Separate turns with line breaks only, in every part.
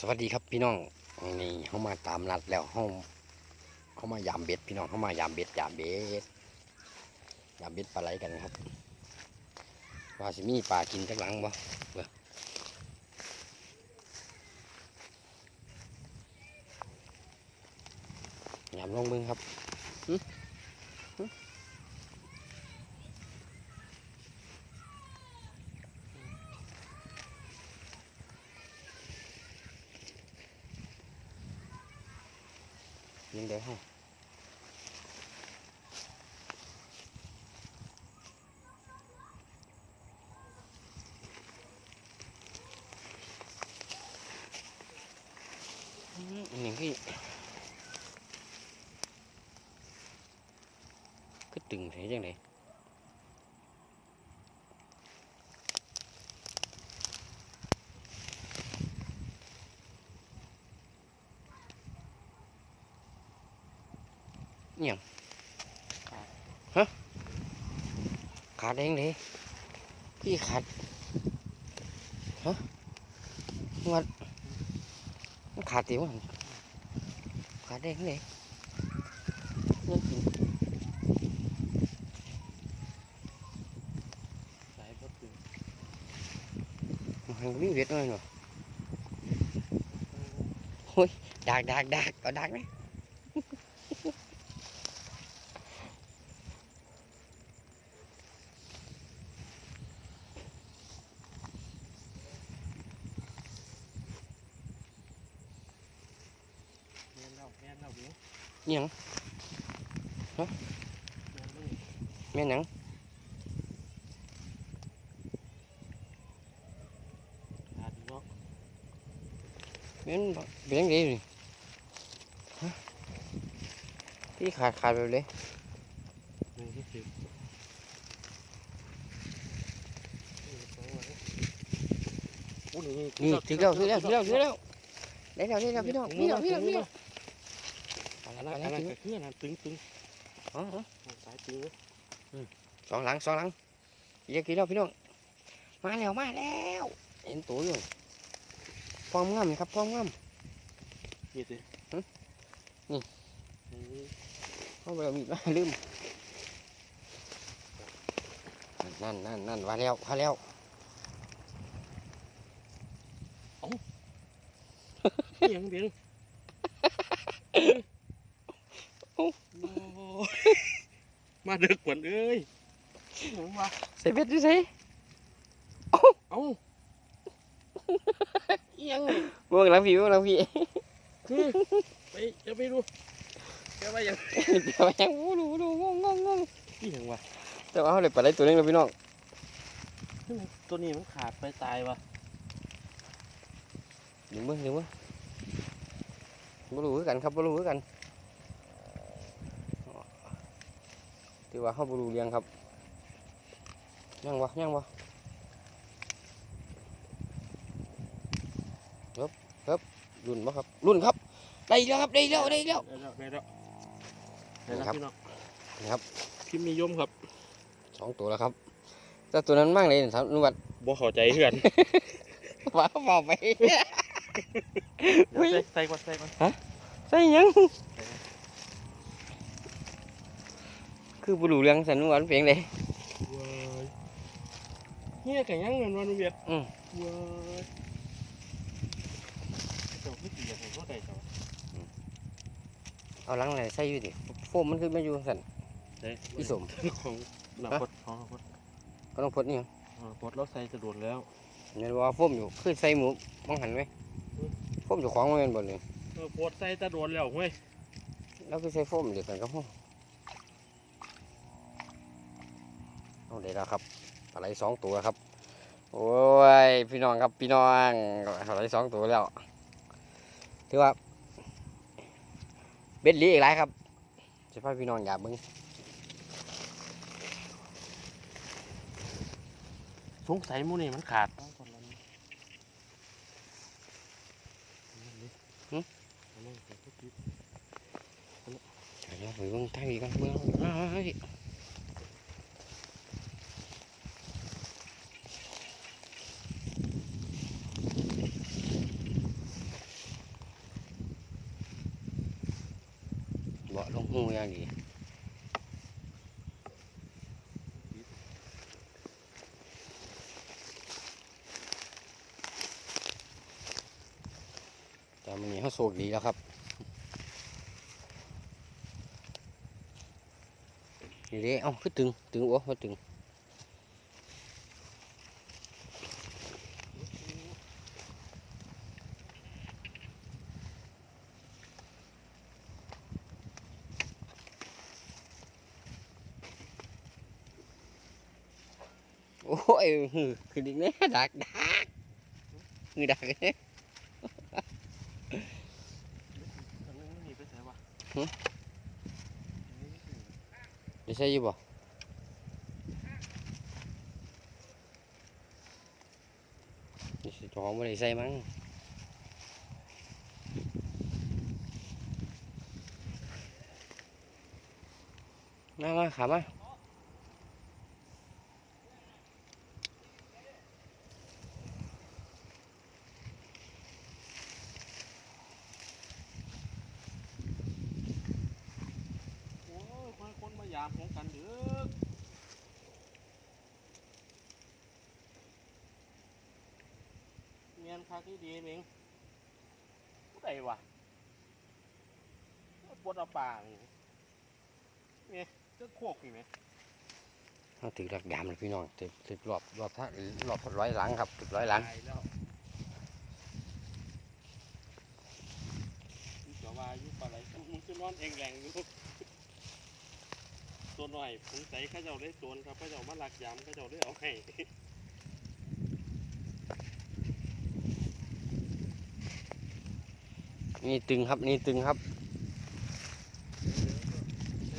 สวัสดีครับพี่น้องนี่เขามาตามนัดแล้วเขาเขามายามเบ็ดพี่น้องเขามายามเบ็ดยามเบ็ดยามเบ็ดปลาไหลกันครับว่าสิมีปลากินจักหลังบ่เบิ่งยามลงมึงครับ ยิงเด้อฮะอืมอันนี้คือคือตึงใช่จังได เอี่ยงฮะขาดเองเลยพี่ขาดฮะงัดมันขาดติวะขาดเองเลยยังกิน
สายบ่ถึง
มันวิ่งเวียดหน่อยหน่อยโอ้ยดักดักดักเอาดักไหม
แม่นแล้วแม่นแล้วหนู
เอี่ยง
แม่นแล้วนี่
แม่นยัง
เนาะ
แม่นเป็นยังไงนี่ฮะพี่ขาดขาดไปเลย
นี่
ถึงแล้วถึงแล้วถึงแล้วถึงแล้วได้แล้วได้แล้วพี่น้องพี่น้องพี่น้องพี่น้อง
อั น
อะ
นั้น
ไร
อันนั้น
ถึง
ก็คืออันนั้นตึงตึง
อ๋ออ๋อ
สายตึงเลย
สองหลังสองหลังเยอะกี่แล้วพี่น้องมาแล้วมาแล้วเห็นตัวอยู่พร้อมงามครับพร้อมงาม
นี่สิ
หึนี่
นี่
เข้าไปเอามีดมาลืมนั่นนั่นนั่นมาแล้วมาแล้ว
นี่ยังเบียงโอ้ย มาเด็กกวนเอ้ยนี่หยังวะ
ใส่เบ็ดดิใส่
เอ้าอิหยังนี่
มองหลังพี่มองหลังพี่
คือไปจะไปดูแกว่าหยัง
เดี๋ยวยังวูดูวูดูงงงงงง
นี่หยังวะ
แต่ว่าเขาเลยปลาไหลตัวนึงแล้วพี่น้อง
ตัวนี้มันขาดไปตายวะ
ดึงมือดึงมือบ่รู้คือกันครับบ่รู้คือกัน ที่ว่าเขาบ่รู้เรียงครับยังวะยังวะครับครับรุ่นบ่ครับรุ่นครับได้แล้วครับได้แล้วได้แล้ว
ได้แล้วได้แล้วได้
นี่
แล้ว
ครับ
พี่น้อง
นี่ครับ
พิมพ์นิยมครับ
สองตัวแล้วครับแต่ตัวนั้นมากเลยนะครับนุวัด
บ่เข้าใจเพื่อน
ว่าบอกไปอุ๊ย
ใส่ใส่ก่อนใส่ก่อน
ใช่หยัง คือบุรุเรื่องสันนุวัดเพียงเลย
ว้ายเฮียกันยังเงินวันเวียด
อืม
ว้ายเจ้าพี่ตีอย่างผมก็ได้เจ้า
เอาหลังอะไรใส่อยู่ดิโฟมมันคือไม่อยู่สัน
เด้
อีสม
ของหลังพดของหลังพด
ก็ต้องพดนี่
หลังพดเราใส่จะโดดแล้ว
เนี่ยว่าโฟมอยู่คือใส่หมูมองหันไหมโฟมอยู่ของมันเป็นบนเลย
เออพดใส่จะโดดแล้วเว้ย
แล้วคือใส่โฟมเดี๋ยวกันก็ห้อง เอาเดี๋ยวแล้วครับปลาไหลสองตัวครับ โอ้ยพี่น้องครับพี่น้องปลาไหลสองตัวแล้ว ถือว่าเบ็ดลีอีกหลายครับจะพาพี่น้องอยากมึง
สงสัยมูนี่มันขาด
เดี๋ยวไปเบิ่งทางนี้กันเบิ่งอ้าวพี่าะลงหูอย่างดีแต่มั นี้แล้วครับ นี่เด้เอ้าคือตึงตึงอ้มาตึงโอ้ยคือดิเนี่ยดักดักมือดักเนี่ย
ทางนั้นมันหนีไป ได้
ใช่ยี่บ่นี่สิเจอของบ่ได้ใส่มั้งมามาขามา
โอ้ยมาคนมายามของกันเด้อเงียนคัก ที่ดีเมงผู้ใดวะปวดเอาปากนี่เนี่ยเจ้าโคกนี่ไหม
เอาถือหลักดามเลยพี่น้องถือถือรอบรอบท่ารอบร้อยหลังครับถือร้อยหลัง
ตายแล้วมึงจะว่าอยู่ปลาไหลมึงคือนอนเองแรงอยู่ตัวหน่อยผมใส่ข้าเจ้าได้ตัวครับข้าเจ้ามาหลักยามข้าเจ้าได้เอาให้
นี่ตึงครับนี่ตึงครับ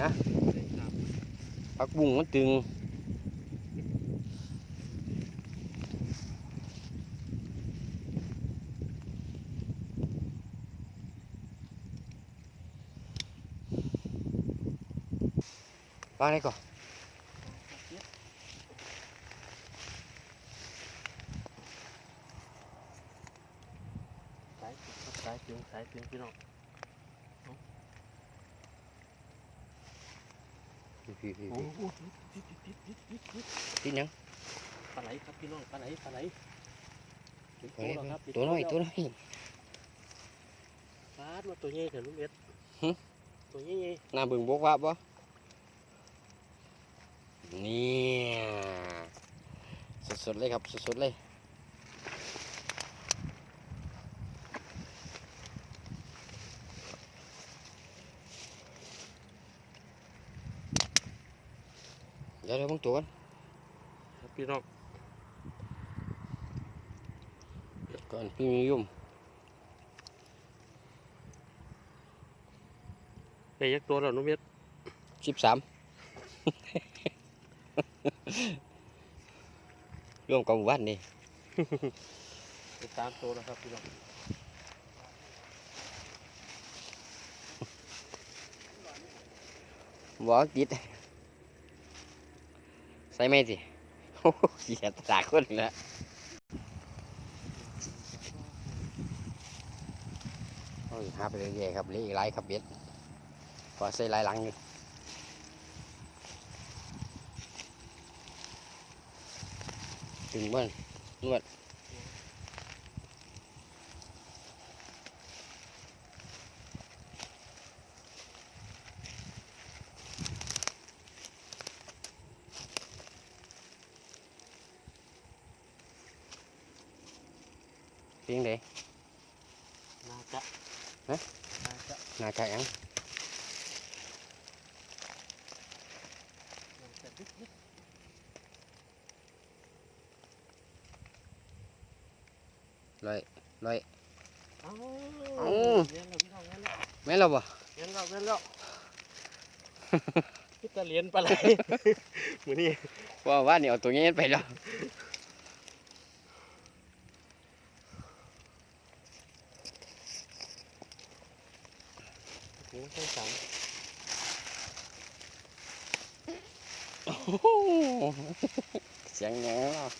นะผักบุ้งมันตึงว่าไงก่อน
สายตึงครับสายตึงสายตึงพี่น้อง
พี่พี่พี่
ติดติดติดติดติดติด
ที่ยัง
ปลาไหลครับพี่น้องปลาไหลปลาไหลตั
ว
แล้วครับ
ตัวน้อยตัวน้อย
ฟาดมาตัวใหญ่เถอะลุงเอ็ดตัวใหญ่
หน้าบึงบกว่าบ่นี่ยสดๆเลยครับสดๆเลย ดี๋ยวเดี๋ยวมึงตัวกัน
ๆครับพี่น้อง
ก่อนพี่มียุ่ม
ไอ้ยักษ์ตัวแล้วลุงเอ็ด
สิบสามร่วมกับหมู่บ้านนี่
ไปตามตัวแล้วครับพี่น้อง
บอกติด ใส่ไม่สิโอ้โหเสียตาคนละโอ้ยหาไปเรื่อยๆครับเหลยอีกหลายครับเบ็ดพอใส่ไลายหลังอยู่ถึงบ้านนวด เพียงเด
น่าจะ
ฮะ
น่าจะ
น่าจะยัง
น่าจะดึกดึก
ลอยลอย
เอ้า
เอ้า
เรียนแล้วพี่น้องเรียนแล้ว
แม่นเราบ่
เรียนแล้วเรียนแล้วพี่ตาเรียนปลาไหลมือนี่
ว่าว่านี่เอาตัวนี้ไปแล้ว
ใส่สัง
โอ้โหเสียงยังเนาะ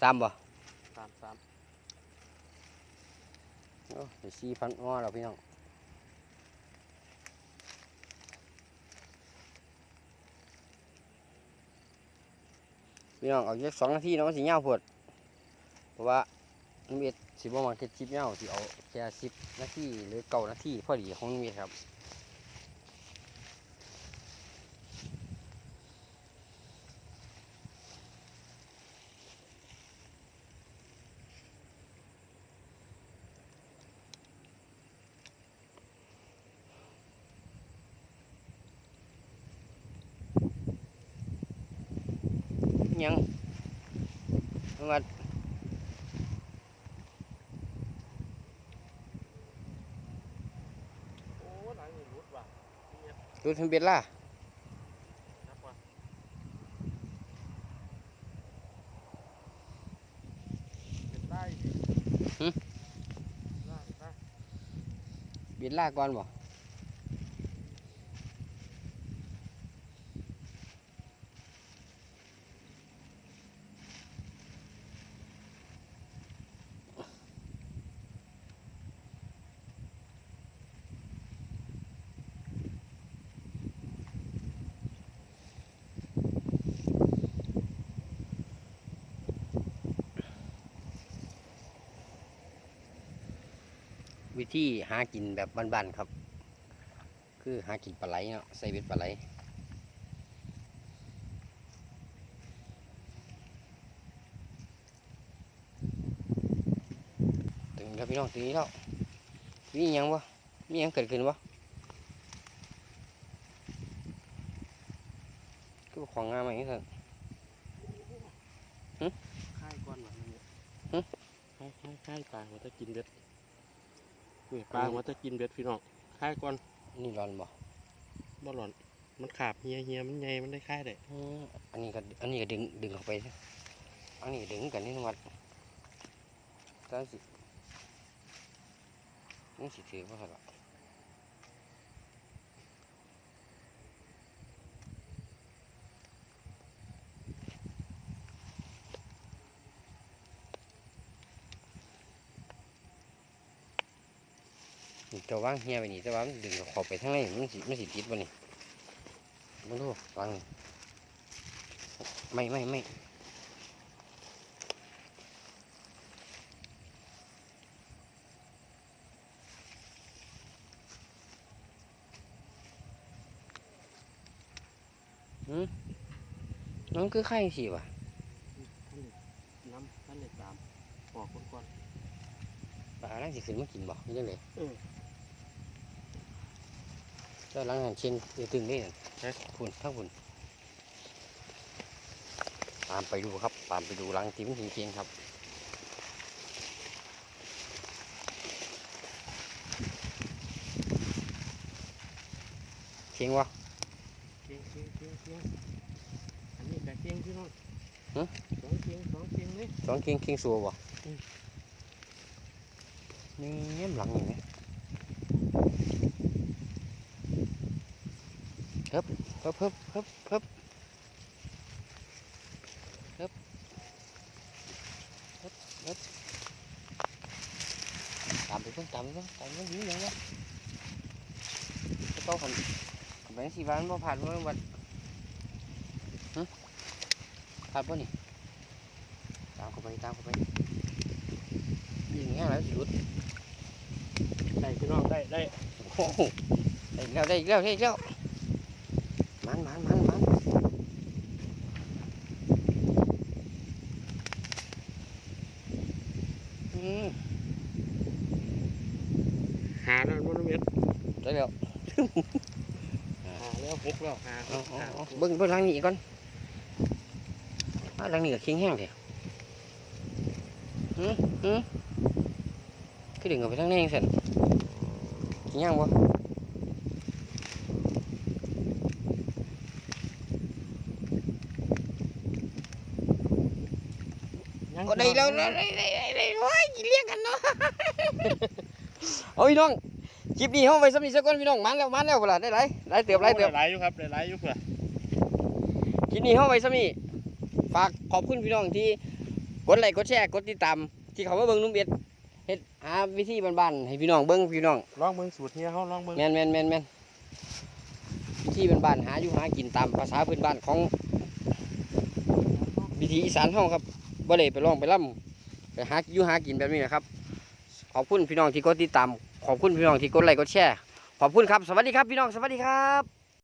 สามบ่
สามสาม
โอ้ยสี่พันอ้อแล้วพี่น้องพี่น้องเอาแค่สองนาทีเนาะมันสิยาวโพดเพราะว่า นุ่มเอ็ดสิบ่มาแค่ชิปยาวสิเอาแค่สิบนาทีหรือเก้านาทีพอดีของนุ่มเอ็ดครับยังมา
ดู
ทิมเบลล่ะ
เบ
ลล่าก่อนบ่ วิธีหากินแบบบ้านๆครับ คือหากินปลาไหลเนาะใส่เบ็ดปลาไหลถึงแล้วพี่น้องถึงนี้แล้วมีหยังวะมีหยังเกิดขึ้นวะคือว่าของงามอะไรนี่เถอะ
ค่ายก่อนว่ะเนี่ย
หึ
ค่ายค่ายค่ายปลาหัวตะกินเบ็ด นี่ปลาหัวตะกินเบ็ดพี่น้องค่ายก่อน
นี่ร้อนบ่
บ่หล่อน มันขาบเฮียเฮียมันใหญ่มันได้ค่ายได้
อืมอันนี้ก็อันนี้ก็ดึงดึงเข้าไปนะอันนี้ก็ดึงกันนี่นวัดตอนสินี่สิถือว่าอะไรนี่ ตัวว่างเฮียไปนี่แต่ว่ามันดึงเข้าไปทางในมันสิมันสิติดบ่นี่มาดูฟังนี่ไม่ไม่ไม่น้องคือไข่สิวะ
ท่านน้ำท่านเลยตามออกก่อน
ปลาลังสิขึ้นมากินบ่นี่จังเลย
เออ
แล้วหลังนั้นเชียงเดือตึงได้นั่นฮะคุณทั้งคุณตามไปดูครับตามไปดูหลังจิ้มจริงๆครับเชียงวะ
เกียงเกียงเกียงเกียงอันนี้แต่เกียงพี่น้อง
ฮะ
สองเกียงสองเกียงเลย
สองเชียงเชียงสัวบ่
อืม
นี่เงี้ยหลังอย่างนี้เฮิบเฮิบเฮิบเฮิบเฮิบเฮิบเฮิบเฮิบตามไปเพิ่งตามไปเพิ่งตามไปเพิ่งนี่ยังไงเต้าขันขันไปสี่วันบ่ผ่านบ่วัดหึผ่านบ่นี่ตามเข้าไปตามเข้าไปยิงแห้งแล้วสิหลุด
ได้พี่น้องได้ได้
โอ้โหได้อีกแล้วได้อีกแล้วได้อีกแล้ว มันมันมันมันอืม
หาแล้วมันเม็ด
ได้แล้ว
หาแล้วหกแล้วหา
เอาเอา
หา
เอาเบิ้งเบิ้งทางนี้ก่อนอ่าทางนี้ก็เคียงแห้งเถอะหืมหืมคือดึงออกไปทางนี้เองเสร็จเคียงแห้งบ่
ยัง
ก็ได้แล้วได้ได้ได้ได้ได้โอ้ยเลี้ยงกันเนาะเอาพี่น้องคลิปนี้ห้องไปสำนีสักคนพี่น้องมันแล้วมันแล้วเวลาได้ไรได้เติบไรเติบ
หลายอยู่ครับได้หลายอยู่เพื่อ
คลิปนี้ห้องไปสำนีฝากขอบคุณพี่น้องที่กดไลค์กดแชร์กดติดตามที่เขามาเบิ่งนุ่มเบ็ดเฮ็ดหาวิธีบ้านๆให้พี่น้องเบิ่งพี่น้อง
ลองเบิ่งสูตรเฮียเฮาลองเบิ่ง
แม่นแม่นแม่นแม่นวิธีบ้านๆหาอยู่หากินตามภาษาพื้นบ้านของวิถีอีสานเฮาครับ บ่เลยไปร้องไปล่ำไปหาอยู่หากินแบบนี้นะครับ ขอบคุณพี่น้องที่กดติดตาม ขอบคุณพี่น้องที่กดไลค์กดแชร์ ขอบคุณครับ สวัสดีครับพี่น้อง สวัสดีครับ